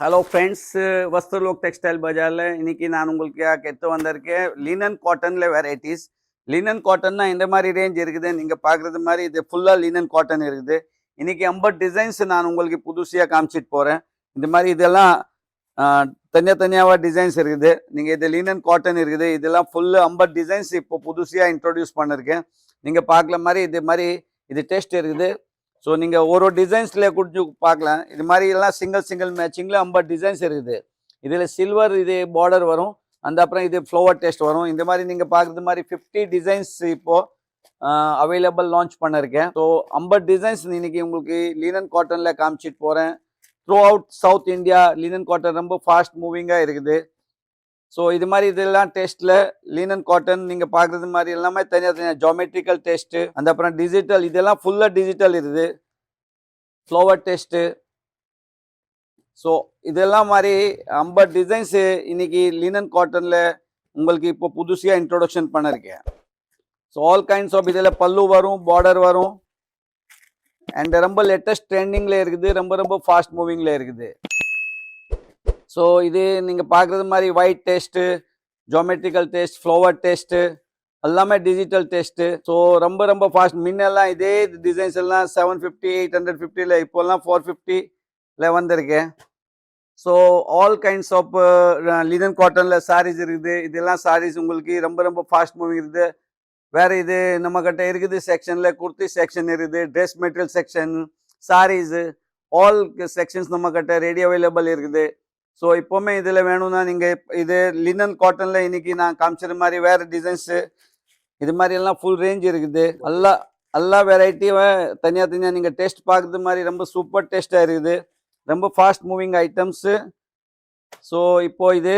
Hello friends வஸ்துலோக் textile பஜாரில் இன்னைக்கு நான் உங்களுக்கு கெத்து வந்திருக்கேன். லினன் காட்டனில் வெரைட்டிஸ் லினன் காட்டன்னா இந்த மாதிரி ரேஞ்ச் இருக்குது. நீங்கள் பார்க்குறது மாதிரி இது ஃபுல்லாக லினன் காட்டன் இருக்குது. இன்னைக்கு ஐம்பது டிசைன்ஸ் நான் உங்களுக்கு புதுசியாக காமிச்சிட்டு போகிறேன் இந்த மாதிரி இதெல்லாம் தனியாக தனியாக டிசைன்ஸ் இருக்குது. நீங்கள் இது லினன் காட்டன் இருக்குது. இதெல்லாம் ஃபுல்லு ஐம்பது டிசைன்ஸ் இப்போ புதுசியாக இன்ட்ரொடியூஸ் பண்ணியிருக்கேன் நீங்கள் பார்க்கல மாதிரி இது மாதிரி இது டெஸ்ட் இருக்குது. ஸோ நீங்கள் ஒரு ஒரு டிசைன்ஸில் கொஞ்சம் பார்க்கலாம். இது மாதிரி எல்லாம் சிங்கிள் சிங்கிள் மேட்சிங்கில் ஐம்பது டிசைன்ஸ் இருக்குது. இதில் சில்வர் இது பார்டர் வரும். அந்த அப்புறம் இது ஃப்ளவர் டெஸ்ட் வரும். இந்த மாதிரி நீங்கள் பார்க்குறது மாதிரி ஃபிஃப்டி டிசைன்ஸ் இப்போது அவைலபிள் லான்ச் பண்ணிருக்கேன். ஸோ ஐம்பது டிசைன்ஸ் இன்னைக்கு உங்களுக்கு லீனன் காட்டனில் காமிச்சிட்டு போகிறேன் throughout south India linen cotton ரொம்ப ஃபாஸ்ட் மூவிங்காக இருக்குது. ஸோ இது மாதிரி இதெல்லாம் டெஸ்ட்டில் லீனன் காட்டன் நீங்கள் பார்க்குறது மாதிரி எல்லாமே தனியாக தனியாக ஜாமெட்ரிக்கல் டெஸ்ட்டு அந்த அப்புறம் டிஜிட்டல் இதெல்லாம் ஃபுல்லாக டிஜிட்டல் இருக்குது. ஃப்ளவர் டெஸ்ட்டு ஸோ இதெல்லாம் மாதிரி ஐம்பது டிசைன்ஸு இன்னைக்கு லீனன் காட்டனில் உங்களுக்கு இப்போ புதுசாக இன்ட்ரோடக்ஷன் பண்ணிருக்கேன். ஸோ ஆல் கைண்ட்ஸ் ஆஃப் இதில் பல்லு வரும் பார்டர் வரும். அண்ட் ரொம்ப லேட்டஸ்ட் ட்ரெண்டிங்கில் இருக்குது ரொம்ப ரொம்ப ஃபாஸ்ட் மூவிங்கில் இருக்குது. ஸோ இது நீங்கள் பார்க்குறது மாதிரி white taste geometrical taste flower taste எல்லாமே டிஜிட்டல் டெஸ்ட்டு ஸோ ரொம்ப ரொம்ப ஃபாஸ்ட் முன்னெல்லாம் இதே டிசைன்ஸ் எல்லாம் செவன் ஃபிஃப்டி எயிட் ஹண்ட்ரட் ஃபிஃப்டியில் இப்போல்லாம் ஃபோர் ஃபிஃப்டியில் வந்திருக்கேன் so all kinds of linen காட்டனில் சாரீஸ் இருக்குது. இதெல்லாம் சாரீஸ் உங்களுக்கு ரொம்ப ரொம்ப ஃபாஸ்ட் மூவிங் இருக்குது. வேறு இது நம்மக்கிட்ட இருக்குது செக்ஷனில் குர்த்தி செக்ஷன் இருக்குது dress material section saris all sections நம்மக்கிட்ட ரெடி அவைலபிள் இருக்குது. ஸோ இப்போவுமே இதில் வேணும்னா நீங்கள் இது லினன் காட்டனில் இன்னைக்கு நான் காமிச்சிற மாதிரி வேறு டிசைன்ஸு இது மாதிரி எல்லாம் ஃபுல் ரேஞ்ச் இருக்குது. எல்லா எல்லா வெரைட்டியும் தனியாக தனியாக நீங்கள் டேஸ்ட் பார்க்குறது மாதிரி ரொம்ப சூப்பர் டேஸ்ட்டாக இருக்குது. ரொம்ப ஃபாஸ்ட் மூவிங் ஐட்டம்ஸு ஸோ இப்போ இது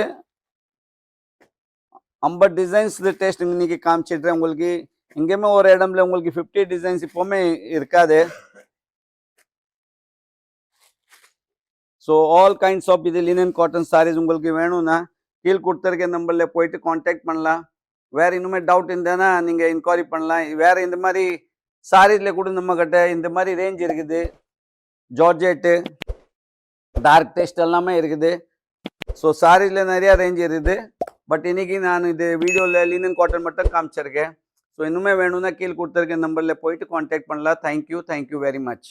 ஐம்பது டிசைன்ஸ் டேஸ்ட் இன்னைக்கு காமிச்சிட்றேன் உங்களுக்கு. எங்கேயுமே ஒரு இடம்ல உங்களுக்கு ஃபிஃப்டி டிசைன்ஸ் இப்போவுமே இருக்காது. ஸோ ஆல் கைண்ட்ஸ் ஆஃப் இது லினன் காட்டன் சாரீஸ் உங்களுக்கு வேணும்னா கீழ் கொடுத்துருக்க நம்பரில் போயிட்டு காண்டாக்ட் பண்ணலாம். வேறு இன்னுமே டவுட் இருந்ததுன்னா நீங்கள் இன்கொயரி பண்ணலாம். வேறு இந்த மாதிரி சாரீஸில் கூட நம்மக்கிட்ட இந்த மாதிரி ரேஞ்ச் இருக்குது. ஜார்ஜெட்டு டார்க் டெஸ்ட் எல்லாமே இருக்குது. ஸோ சாரீஸில் நிறையா ரேஞ்ச் இருக்குது. பட் இன்றைக்கி நான் இது வீடியோவில் லினன் காட்டன் மட்டும் காமிச்சிருக்கேன். ஸோ இன்னுமே வேணும்னா கீழ் கொடுத்துருக்க நம்பரில் போயிட்டு காண்டாக்ட் பண்ணலாம். Thank you thank you very much